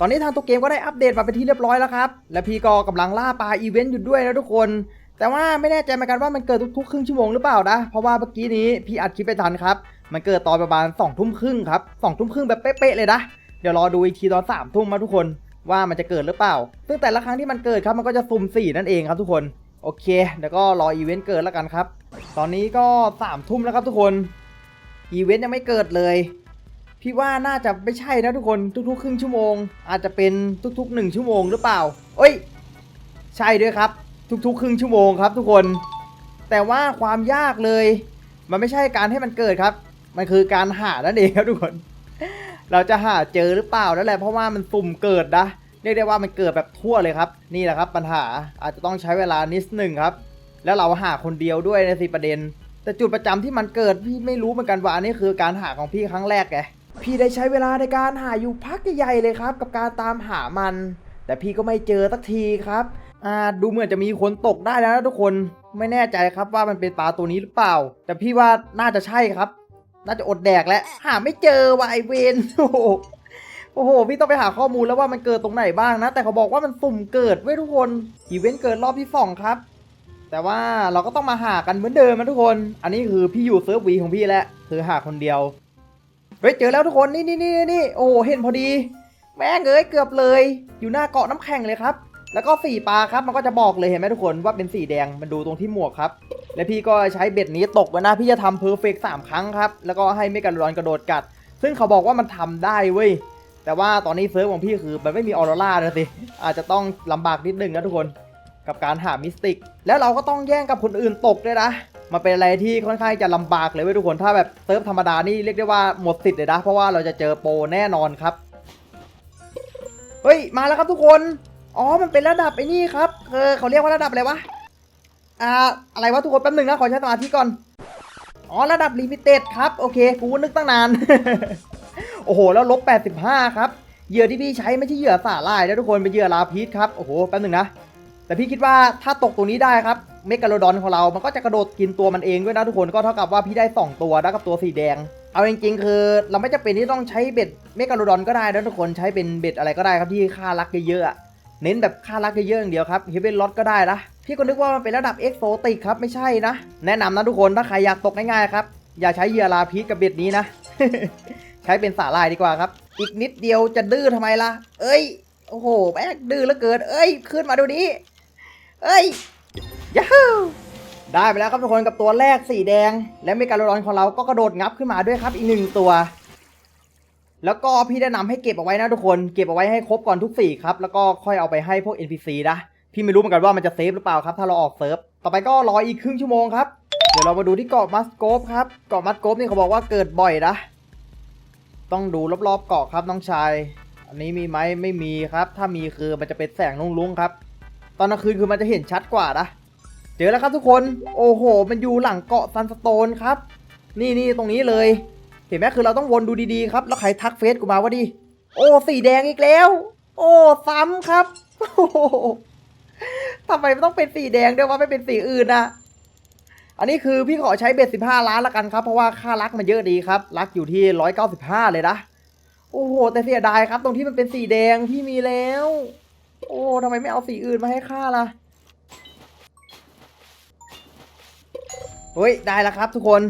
ตอนนี้ทางตัวเกมก็ได้อัปเดตมาเป็นที่เรียบร้อยแล้วครับ และพี่ก็กำลังล่าปลาอีเวนต์อยู่ด้วยนะทุกคน แต่ว่าไม่แน่ใจเหมือนกันว่ามันเกิดทุกๆครึ่งชั่วโมงหรือเปล่านะ เพราะว่าเมื่อกี้นี้พี่อัดคลิปไปทันครับ มันเกิดตอนประมาณ2องทุ่มครึ่งครับสองทุ่มครึ่งแบบเป๊ะๆเลยนะ เดี๋ยวรอดูอีกทีตอนสามทุ่มมาทุกคนว่ามันจะเกิดหรือเปล่า ซึ่งแต่ละครั้งที่มันเกิดครับมันก็จะสุ่มสี่นั่นเองครับทุกคน โอเค เดี๋ยวก็รออีเวนต์เกิดแล้วกันครับ ตอนนี้ก็สามทุ่มแล้วครับทุกคน อีเวนต์ยังไม่เกิดเลย พี่ว่าน่าจะไม่ใช่นะทุกคนทุกๆ ครึ่งชั่วโมง อาจจะเป็นทุกๆหนึ่งชั่วโมงหรือเปล่า เอ้ย ใช่ด้วยครับ ทุกๆ ครึ่งชั่วโมงครับ ทุกคน แต่ว่าความยากเลย มันไม่ใช่การให้มันเกิดครับ มันคือการหานั่นเองครับทุกคน เราจะหาเจอหรือเปล่านั่นแหละเพราะว่ามันสุ่มเกิดนะเรียกได้ว่ามันเกิดแบบทั่วเลยครับ นี่แหละครับปัญหาอาจจะต้องใช้เวลานิดหนึ่งครับ แล้วเราหาคนเดียวด้วยในสิประเด็น แต่จุดประจำที่มันเกิดพี่ไม่รู้เหมือนกันว่าอันนี้คือการหาของพี่ครั้งแรกไง พี่ได้ใช้เวลาในการหาอยู่พักใหญ่เลยครับ กับการตามหามัน แต่พี่ก็ไม่เจอสักทีครับอ่าดูเหมือนจะมีคนตกได้แล้วนะทุกคนไม่แน่ใจครับว่ามันเป็นปลาตัวนี้หรือเปล่า แต่พี่ว่าน่าจะใช่ครับ น่าจะอดแดกแล้วหาไม่เจอว่ะไอเวนโอ้โหพี่ต้องไปหาข้อมูลแล้วว่ามันเกิดตรงไหนบ้างนะ แต่เขาบอกว่ามันสุ่มเกิดเว้ทุกคนอีเวนต์เกิดรอบที่สองครับ แต่ว่าเราก็ต้องมาหากันเหมือนเดิมนะทุกคน อันนี้คือพี่อยู่เซิร์ฟวีของพี่แล้วคือหาคนเดียว เฮ้ยเจอแล้วทุกคนนี่นี่นี่นี่โอ้เห็นพอดี แม่งเอ้ยเกือบเลย อยู่หน้าเกาะน้ำแข็งเลยครับ แล้วก็สีปลาครับมันก็จะบอกเลยเห็นไหมทุกคนว่าเป็นสีแดงมันดูตรงที่หมวกครับ และพี่ก็ใช้เบ็ดนี้ตกไว้นะพี่จะทำเพอร์เฟกสามครั้งครับแล้วก็ให้เมกาลอนกระโดดกัด ซึ่งเขาบอกว่ามันทำได้เว้ยแต่ว่าตอนนี้เซิร์ฟของพี่คือมันไม่มีออโรรานะสิอาจจะต้องลำบากนิดนึงนะทุกคน กับการหามิสติก แล้วเราก็ต้องแย่งกับคนอื่นตกด้วยนะ มันเป็นอะไรที่ค่อนข้างจะลำบากเลยเว้ยทุกคนถ้าแบบเซิร์ฟธรรมดานี่เรียกได้ว่าหมดสิทธิ์เลยนะ เพราะว่าเราจะเจอโปรแน่นอนครับ เฮ้ย มาแล้วครับทุกคน อ๋อ มันเป็นระดับไอ้นี่ครับเออเขาเรียกว่าระดับอะไรวะ อ่า อะไรวะทุกคนแป๊บนึงนะ ขอใช้สมาธิก่อน อ๋อ ระดับลิมิเต็ดครับ โอเค กูนึกตั้งนาน โอ้โห แล้วลบ 85 ครับ เหยื่อที่พี่ใช้ไม่ใช่เหยื่อสาหร่ายนะทุกคน เป็นเหยื่อลาพีชครับ โอ้โห แป๊บนึงนะ แต่พี่คิดว่าถ้าตกตรงนี้ได้ครับ เมกาโลดอนของเรา มันก็จะกระโดดกินตัวมันเองด้วยนะทุกคน ก็เท่ากับว่าพี่ได้ 2 ตัวนะกับตัวสีแดง เอาจริงๆ คือเราไม่จำเป็นที่ต้องใช้เบ็ดเมกาโลดอนก็ได้นะทุกคนใช้เป็นเบ็ดอะไรก็ได้ครับที่ค่ารักเยอะๆ เน้นแบบค่ารักเยอะๆอย่างเดียวครับเฮเบนล็อตก็ได้นะพี่ก็นึกว่ามันเป็นระดับเอ็กโซติกครับไม่ใช่นะ แนะนำนะทุกคนถ้าใครอยากตกง่ายๆครับอย่าใช้เหยื่อลาพีกับเบ็ดนี้นะ ใช้เป็นสาลายดีกว่าครับ อีกนิดเดียวจะดื้อทำไมล่ะ เอ้ย โอ้โหแม่ดื้อเหลือเกิน เอ้ย ขึ้นมาดูนี้ เอ้ย ยาฮูได้ไปแล้วครับทุกคนกับตัวแรกสีแดง และเมกาโลดอนของเราก็กระโดดงับขึ้นมาด้วยครับอีกหนึ่งตัว แล้วก็พี่แนะนำให้เก็บเอาไว้นะทุกคน เก็บเอาไว้ให้ครบก่อนทุกสีครับ แล้วก็ค่อยเอาไปให้พวก NPC นะ พี่ไม่รู้เหมือนกันว่ามันจะเซฟหรือเปล่าครับ ถ้าเราออกเซิร์ฟ ต่อไปก็รออีกครึ่งชั่วโมงครับ เดี๋ยวเรามาดูที่เกาะมัสโกฟครับ เกาะมัสโกฟนี่เขาบอกว่าเกิดบ่อยนะ ต้องดูรอบๆเกาะครับน้องชาย อันนี้มีไหมไม่มีครับ ถ้ามีคือมันจะเป็นแสงลุ่งๆครับ ตอนกลางคืนคือมันจะเห็นชัดกว่านะ เจอแล้วครับทุกคน โอ้โห มันอยู่หลังเกาะซันสโตนครับ นี่นี่ตรงนี้เลย เห็นไหมคือเราต้องวนดูดีๆครับ แล้วใครทักเฟซกูมาว่าดิ โอ้ สีแดงอีกแล้ว โอ้ ซ้ำครับโอ้ทำไมมันต้องเป็นสีแดงด้วยว่าไม่เป็นสีอื่นนะอันนี้คือพี่ขอใช้เบ็ดสิบห้าล้านละกันครับ เพราะว่าค่ารักมันเยอะดีครับ รักอยู่ที่ร้อยเก้าสิบห้าเลยนะ โอ้โห แต่เสียดายครับ ตรงที่มันเป็นสีแดงพี่มีแล้ว โอ้ทำไมไม่เอาสีอื่นมาให้ค่าล่ะ เฮ้ยได้แล้วครับทุกคน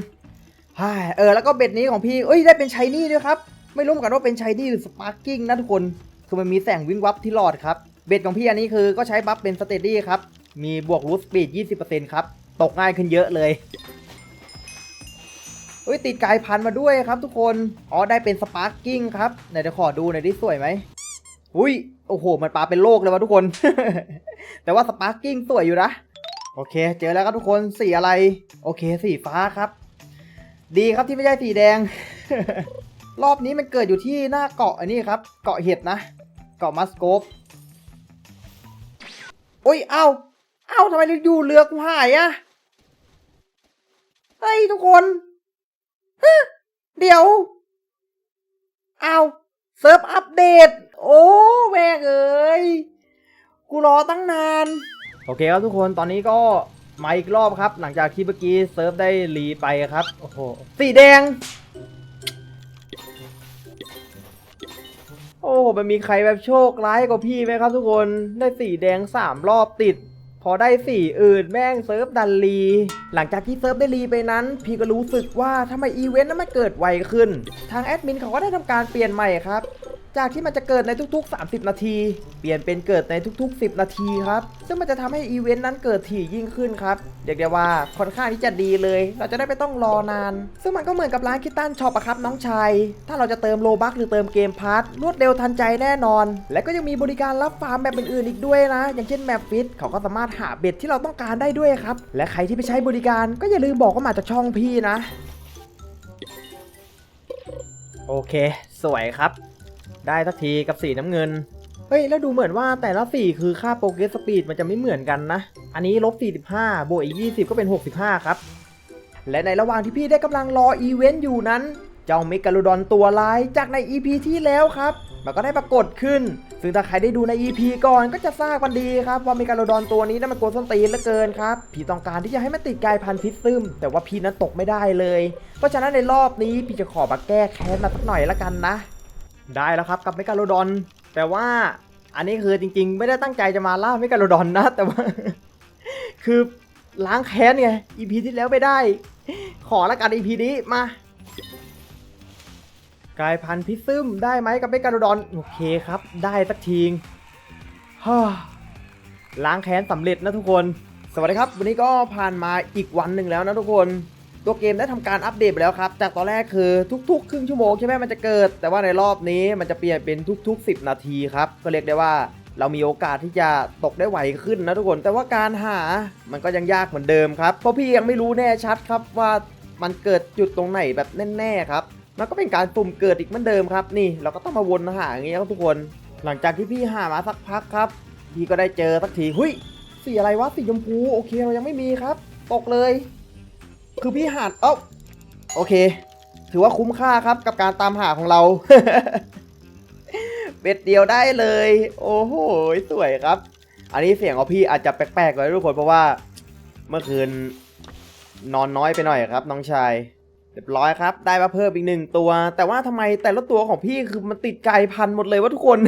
เออแล้วก็เบ็ดนี้ของพี่เอ้ยได้เป็นชายนี่ด้วยครับ ไม่รู้เหมือนกันว่าเป็นชายนี่หรือสปาร์กิ้งนะทุกคน คือมันมีแสงวิงวับที่หลอดครับ เบ็ดของพี่อันนี้คือก็ใช้บัฟเป็นสเตดี้ครับ มีบวกรูทสปีด 20%ครับ ตกง่ายขึ้นเยอะเลยเฮ้ยติดกายพันมาด้วยครับทุกคน อ๋อได้เป็นสปาร์กิ้งครับไหนเดี๋ยวขอดูหน่อยดิสวยไหมอุ้ยโอ้โห มันปลาเป็นโลกเลยวะทุกคน แต่ว่าสปาร์กิ้งสวยอยู่นะ โอเค เจอแล้วครับทุกคนสีอะไร โอเคสีฟ้าครับ ดีครับที่ไม่ใช่สีแดง รอบนี้มันเกิดอยู่ที่หน้าเกาะอันนี้ครับ เกาะเห็ดนะ เกาะมัสโกฟโอ้ยเอ้าเอ้าทำไมอยู่เรือกูหายอะเฮ้ยทุกคนเดี๋ยว เอ้าเซิร์ฟอัปเดต โอ้แม่เอ้ย กูรอตั้งนาน โอเคครับทุกคนตอนนี้ก็มาอีกรอบครับ หลังจากที่เมื่อกี้เซิร์ฟได้รีไปครับโอ้โหสีแดง โอ้โอ้มันมีใครแบบโชคร้ายกว่าพี่ไหมครับ ทุกคนได้สีแดง3รอบติด พอได้สีอื่นแม่งเซิร์ฟดันรีหลังจากที่เซิร์ฟได้รีไปนั้น พี่ก็รู้สึกว่าทำไมอีเวนต์นั้นมันเกิดไวขึ้น ทางแอดมินเขาก็ได้ทำการเปลี่ยนใหม่ครับ จากที่มันจะเกิดในทุกๆ 30 นาที เปลี่ยนเป็นเกิดในทุก ๆ 10 นาทีครับ ซึ่งมันจะทำให้อีเวนต์นั้นเกิดถี่ยิ่งขึ้นครับเรียกได้ว่าค่อนข้างที่จะดีเลย เราจะได้ไม่ต้องรอนาน ซึ่งมันก็เหมือนกับร้านคิตตันช็อปอะครับน้องชาย ถ้าเราจะเติมโลบัคหรือเติมเกมพาร์ทรวดเร็วทันใจแน่นอน และก็ยังมีบริการรับฟาร์มแบบอื่นๆอีกด้วยนะ อย่างเช่นแมปฟิตเขาก็สามารถหาเบ็ดที่เราต้องการได้ด้วยครับ และใครที่ไปใช้บริการก็อย่าลืมบอกว่ามาจากช่องพี่นะ โอเค สวยครับ ได้สักทีกับสีน้ำเงิน เฮ้ย แล้วดูเหมือนว่าแต่ละสีคือค่าโปรเกรสสปีดมันจะไม่เหมือนกันนะ อันนี้ลบ 45 บวกอีก 20 ก็เป็น 65 ครับ และในระหว่างที่พี่ได้กำลังรออีเวนต์อยู่นั้น เจ้าเมกาโลดอนตัวร้ายจากใน EP ที่แล้วครับ มันก็ได้ปรากฏขึ้น ซึ่งถ้าใครได้ดูใน EP ก่อนก็จะทราบกันดีครับว่าเมกาโลดอนตัวนี้นั้นมันโกนส้นตีนเหลือเกินครับ พี่ต้องการที่จะให้มันติดกายพันธุ์พิษซึม แต่ว่าพี่นั้นตกไม่ได้เลย เพราะฉะนั้นในรอบนี้พี่จะขอมาแก้แค้นมาสักหน่อยละกันนะ ได้แล้วครับกับเมกาโลดอน แต่ว่าอันนี้คือจริงๆ ไม่ได้ตั้งใจจะมาล่าเมกาโลดอนนะ แต่ว่า คือล้างแค้นไง EP ที่แล้วไม่ได้ ขอละกัน EP นี้มากลายพันธุ์พิซึมได้ไหมกับเมกาโลดอน โอเคครับ ได้สักทีฮ่าล้างแค้นสำเร็จนะทุกคน สวัสดีครับ วันนี้ก็ผ่านมาอีกวันหนึ่งแล้วนะทุกคน ตัวเกมได้ทำการอัปเดตไปแล้วครับ จากตอนแรกคือทุก ๆ ครึ่งชั่วโมงใช่ไหมมันจะเกิด แต่ว่าในรอบนี้มันจะเปลี่ยนเป็นทุก ๆ 10 นาทีครับ ก็เรียกได้ว่าเรามีโอกาสที่จะตกได้ไวขึ้นนะทุกคน แต่ว่าการหามันก็ยังยากเหมือนเดิมครับ เพราะพี่ยังไม่รู้แน่ชัดครับว่ามันเกิดจุดตรงไหนแบบแน่ๆครับ มันก็เป็นการปุ่มเกิดอีกเหมือนเดิมครับ นี่เราก็ต้องมาวนหาอย่างเงี้ยครับทุกคน หลังจากที่พี่หามาสักพักครับ พี่ก็ได้เจอสักที หุยสีอะไรวะ สีชมพู โอเคเรายังไม่มีครับ ตกเลย คือพี่หาดเอ้าโอเค ถือว่าคุ้มค่าครับกับการตามหาของเรา เบ็ดเดียวได้เลย โอ้โหสวยครับ อันนี้เสียงของพี่อาจจะแปลกๆเลยทุกคนเพราะว่า เมื่อคืนนอนน้อยไปหน่อยครับ น้องชายเรียบร้อยครับ ได้มาเพิ่มอีกหนึ่งตัว แต่ว่าทำไมแต่ละตัวของพี่คือมันติดไกลพันหมดเลยวะทุกคน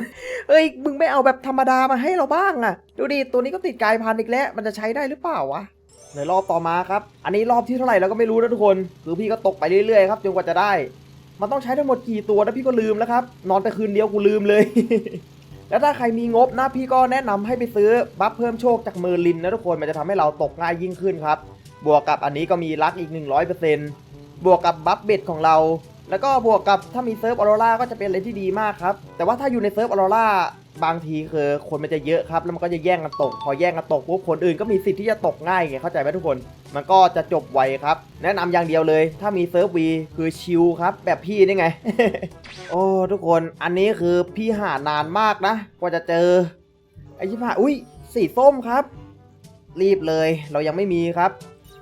เอ้ยมึงไม่เอาแบบธรรมดามาให้เราบ้างอะดูดิตัวนี้ก็ติดไกลพันอีกแล้ว มันจะใช้ได้หรือเปล่าวะ ในรอบต่อมาครับ อันนี้รอบที่เท่าไหร่เราก็ไม่รู้นะทุกคน คือพี่ก็ตกไปเรื่อยๆครับจนกว่าจะได้ มันต้องใช้ทั้งหมดกี่ตัวนะพี่ก็ลืมแล้วครับ นอนไปคืนเดียวกูลืมเลย แล้วถ้าใครมีงบนะพี่ก็แนะนำให้ไปซื้อบัฟเพิ่มโชคจากเมอร์ลินนะทุกคนมันจะทำให้เราตกง่ายยิ่งขึ้นครับ บวกกับอันนี้ก็มีลักอีก 100%บวกกับบัฟเบ็ดของเรา แล้วก็บวกกับถ้ามีเซิร์ฟออโรราก็จะเป็นอะไรที่ดีมากครับ แต่ว่าถ้าอยู่ในเซิร์ฟออโรราบางทีคือคนมันจะเยอะครับ แล้วมันก็จะแย่งกันตก พอแย่งกันตกปุ๊บคนอื่นก็มีสิทธิ์ที่จะตกง่ายไงเข้าใจไหมทุกคน มันก็จะจบไวครับ แนะนำอย่างเดียวเลย ถ้ามีเซิร์ฟวีคือชิลครับ แบบพี่นี่ไง โอ้ทุกคนอันนี้คือพี่หานานมากนะ กว่าจะเจอไอชิบหายอุ้ยสีส้มครับ รีบเลยเรายังไม่มีครับ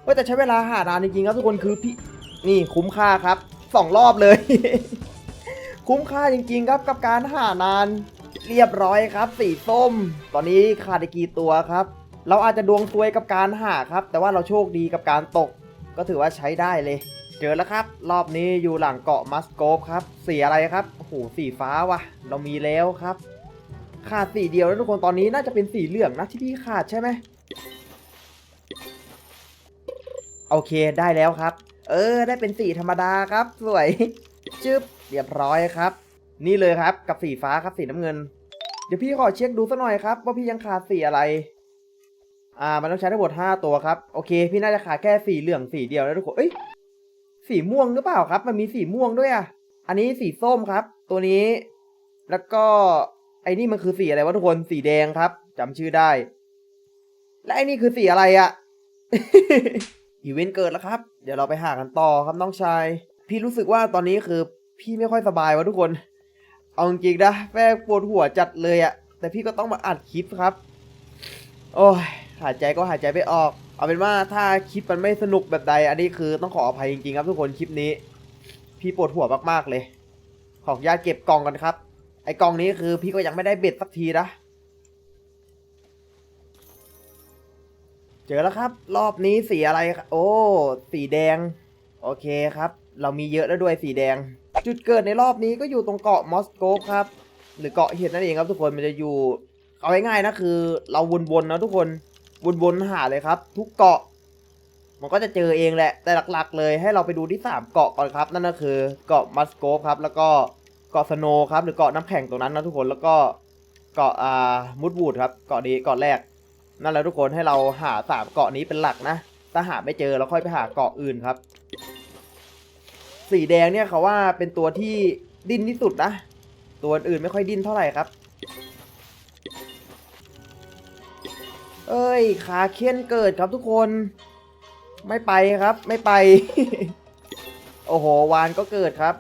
ก็จะใช้เวลาหานานจริงๆครับทุกคนคือพี่นี่คุ้มค่าครับ สองรอบเลย คุ้มค่าจริงๆครับกับการหานานเรียบร้อยครับ สีส้ม ตอนนี้ขาดอีกกี่ตัวครับ เราอาจจะดวงซวยกับการหาครับ แต่ว่าเราโชคดีกับการตก ก็ถือว่าใช้ได้เลย เจอแล้วครับ รอบนี้อยู่หลังเกาะมัสโกฟครับ สีอะไรครับโอ้โหสีฟ้าวะเรามีแล้วครับ ขาดสีเดียวแล้วทุกคนตอนนี้น่าจะเป็นสีเหลืองนะที่พี่ขาดใช่ไหมโอเคได้แล้วครับ เออ ได้เป็นสีธรรมดาครับ สวยจึ๊บเรียบร้อยครับ นี่เลยครับกับสีฟ้าครับสีน้ำเงิน เดี๋ยวพี่ขอเช็คดูสักหน่อยครับ ว่าพี่ยังขาดสีอะไร อ่า มันต้องใช้ทั้งหมด5ตัวครับ โอเค พี่น่าจะขาดแค่สีเหลืองสีเดียวแล้วทุกคนเอ้ยสีม่วงหรือเปล่าครับ มันมีสีม่วงด้วยอะ อันนี้สีส้มครับ ตัวนี้ แล้วก็ไอ้นี่มันคือสีอะไรวะทุกคนสีแดงครับจำชื่อได้ และไอ้นี่คือสีอะไรอะ อีเวนต์เกิดแล้วครับ เดี๋ยวเราไปหากันต่อครับน้องชาย พี่รู้สึกว่าตอนนี้คือพี่ไม่ค่อยสบายวะทุกคน เอาจริงนะแม่ปวดหัวจัดเลยอะแต่พี่ก็ต้องมาอัดคลิปครับ โอ้ยหายใจก็หายใจไม่ออก เอาเป็นว่าถ้าคลิปมันไม่สนุกแบบใด อันนี้คือต้องขออภัยจริงๆครับทุกคนคลิปนี้ พี่ปวดหัวมากๆเลย ขออนุญาตเก็บกล่องกันครับ ไอ้กล่องนี้คือพี่ก็ยังไม่ได้เบ็ดสักทีนะ เจอแล้วครับ รอบนี้สีอะไรครับโอ้ สีแดง โอเคครับ เรามีเยอะแล้วด้วยสีแดง จุดเกิดในรอบนี้ก็อยู่ตรงเกาะมอสโกฟครับ หรือเกาะเห็ดนั่นเองครับทุกคน มันจะอยู่ เอาง่ายๆนะคือ เราวนๆนะทุกคน วนๆหาเลยครับ ทุกเกาะ มันก็จะเจอเองแหละ แต่หลักๆ เลยให้เราไปดูที่สามเกาะก่อนครับ นั่นก็คือเกาะมัสโกฟครับ แล้วก็เกาะสโนครับ หรือเกาะน้ำแข็งตรงนั้นนะทุกคน แล้วก็เกาะอ่ามุดวูดครับ เกาะนี้เกาะแรก นั่นแหละทุกคนให้เราหาสามเกาะนี้เป็นหลักนะ ถ้าหาไม่เจอเราค่อยไปหาเกาะอื่นครับ สีแดงเนี่ยเขาว่าเป็นตัวที่ดิ้นที่สุดนะ ตัวอื่นไม่ค่อยดิ้นเท่าไหร่ครับ เอ้ยขาเคียนเกิดครับทุกคน ไม่ไปครับ ไม่ไป โอ้โหวานก็เกิดครับ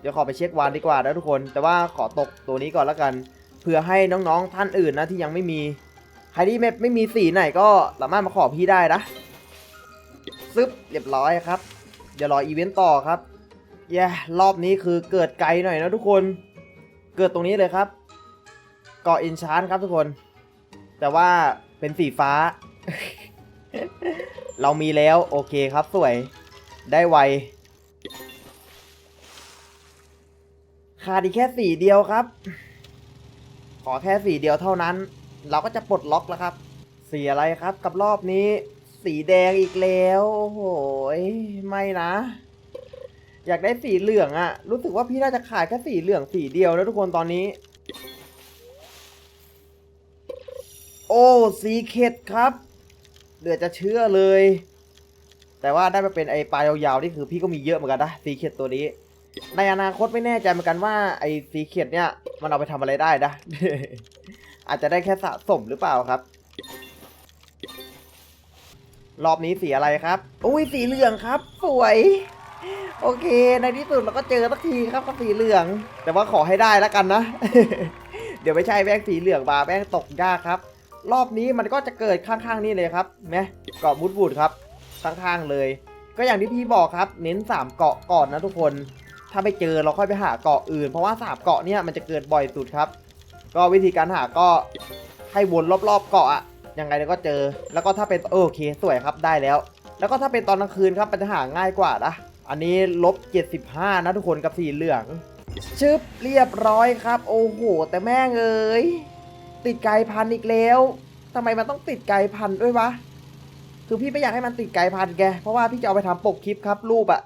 เดี๋ยวขอไปเช็ควานดีกว่านะทุกคน แต่ว่าขอตกตัวนี้ก่อนแล้วกันเพื่อให้น้องๆท่านอื่นนะที่ยังไม่มี ครที่ไม่ไม่มีสีไหนก็สามารถมาขอพี่ได้นะซึบเรียบร้อยครับ เดี๋ยวรออีเวนต์ต่อครับแย่รอบนี้คือเกิดไกลหน่อยนะทุกคน เกิดตรงนี้เลยครับเกาะอินชานครับทุกคน แต่ว่าเป็นสีฟ้า เรามีแล้วโอเคครับสวย ได้ไวขาดอีกแค่สีเดียวครับ ขอแค่สีเดียวเท่านั้น เราก็จะปลดล็อกแล้วครับ สีอะไรครับกับรอบนี้ สีแดงอีกแล้ว โอ้โหไม่นะ อยากได้สีเหลืองอะรู้สึกว่าพี่น่าจะขายแค่สีเหลืองสีเดียวแล้วทุกคนตอนนี้ โอ้สีเข็ดครับเหลือจะเชื่อเลย แต่ว่าได้มาเป็นไอปลายยาวๆนี่คือพี่ก็มีเยอะเหมือนกันนะสีเข็ดตัวนี้ ในอนาคตไม่แน่ใจเหมือนกันว่าไอสีเข็ดเนี่ยมันเอาไปทำอะไรได้นะ อาจจะได้แค่สะสมหรือเปล่าครับ รอบนี้สีอะไรครับอุ้ยสีเหลืองครับ สวย โอเค ในที่สุดเราก็เจอสักทีครับกับสีเหลือง แต่ว่าขอให้ได้แล้วกันนะ เดี๋ยวไม่ใช่แบงสีเหลืองมาแบงตกยากครับ รอบนี้มันก็จะเกิดข้างๆนี่เลยครับไหมเกาะมุดบูดครับข้างๆเลย ก็อย่างที่พี่บอกครับ เน้น 3 เกาะก่อนนะทุกคน ถ้าไม่เจอเราค่อยไปหาเกาะอื่น เพราะว่า3เกาะเนี่ยมันจะเกิดบ่อยสุดครับ ก็วิธีการหาก็ให้วนรอบๆเกาะอะยังไงก็เจอ แล้วก็ถ้าเป็นโอเคสวยครับได้แล้ว แล้วก็ถ้าเป็นตอนกลางคืนครับมันจะหาง่ายกว่านะอันนี้ลบ75นะทุกคนกับสีเหลืองชึบเรียบร้อยครับ โอ้โห แต่แม่งเอ้ยติดไกลพันอีกแล้วทำไมมันต้องติดไกลพันด้วยวะคือพี่ไม่อยากให้มันติดไกลพันแกเพราะว่าพี่จะเอาไปทำปกคลิปครับรูปอะ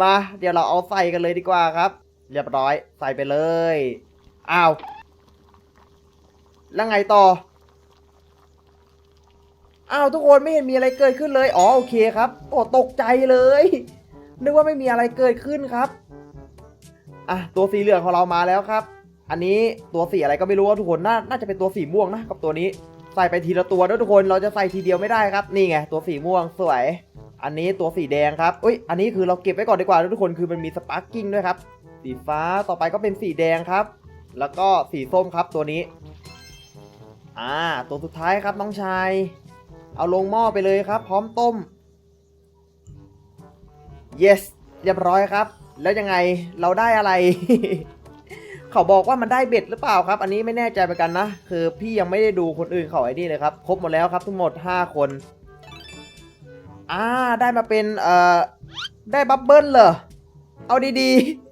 มา เดี๋ยวเราเอาใส่กันเลยดีกว่าครับ เรียบร้อยใส่ไปเลยอ้าว แล้วไงต่อ อ้าวทุกคนไม่เห็นมีอะไรเกิดขึ้นเลย อ๋อโอเคครับ โอ้ตกใจเลย นึกว่าไม่มีอะไรเกิดขึ้นครับอะตัวสีเหลืองของเรามาแล้วครับ อันนี้ตัวสีอะไรก็ไม่รู้ว่าทุกคนน่าน่าจะเป็นตัวสีม่วงนะกับตัวนี้ ใส่ไปทีละตัวด้วยทุกคนเราจะใส่ทีเดียวไม่ได้ครับ นี่ไงตัวสีม่วงสวย อันนี้ตัวสีแดงครับอุ้ยอันนี้คือเราเก็บไว้ก่อนดีกว่าทุกคนคือมันมีสปาร์กิ้งด้วยครับ สีฟ้าต่อไปก็เป็นสีแดงครับ แล้วก็สีส้มครับตัวนี้ อ่า ตัวสุดท้ายครับน้องชาย เอาลงหม้อไปเลยครับ พร้อมต้ม yes เรียบร้อยครับ แล้วยังไงเราได้อะไร เขาบอกว่ามันได้เบ็ดหรือเปล่าครับ อันนี้ไม่แน่ใจเหมือนกันนะ คือพี่ยังไม่ได้ดูคนอื่นเขาไอ้นี่เลยครับ ครบหมดแล้วครับ ทั้งหมด 5 คน อ่า ได้มาเป็น เอ่อ ได้บับเบิ้ลเหรอ เอาดีๆ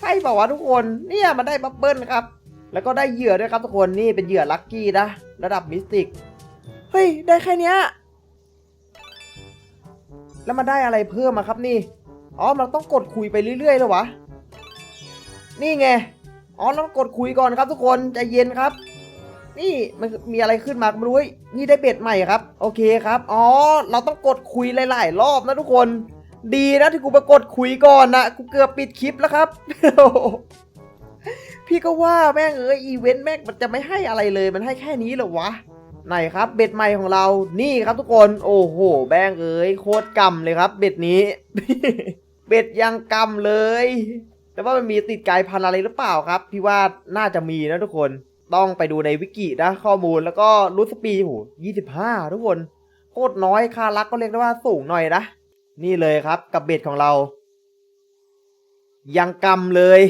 ใช่เปล่าวะทุกคนเนี่ยมันได้บับเบิ้ลครับ แล้วก็ได้เหยื่อด้วยครับทุกคนนี่เป็นเหยื่อลัคกี้นะระดับมิสติกเฮ้ยได้แค่เนี้ยแล้วมันได้อะไรเพิ่มมาครับนี่อ๋อมันต้องกดคุยไปเรื่อยๆเลยวะนี่ไงอ๋อต้องกดคุยก่อนครับทุกคนใจเย็นครับ นี่มันมีอะไรขึ้นมาไม่รู้เว้ยนี่ได้เบ็ดใหม่ครับ โอเคครับอ๋อเราต้องกดคุยหลาย ๆ รอบนะทุกคน ดีนะที่กูไปกดคุยก่อนนะกูเกือบปิดคลิปแล้วครับ พี่ก็ว่าแม่งเอออีเวนต์แม่งมันจะไม่ให้อะไรเลยมันให้แค่นี้เหรอวะไหนครับเบ็ดใหม่ของเรานี่ครับทุกคนโอ้โหแบงเอ้ยโคตรกำเลยครับ เบ็ดนี้ เบ็ดยังกำเลย แต่ว่ามันมีติดกายพันอะไรหรือเปล่าครับ พี่ว่าน่าจะมีนะทุกคนต้องไปดูในวิกินะข้อมูลแล้วก็รูทสปีโหยี่สิบห้าทุกคน โคตรน้อยค่ารักก็เรียกได้ว่าสูงหน่อยนะ นี่เลยครับกับเบ็ดของเรา ยังกำเลย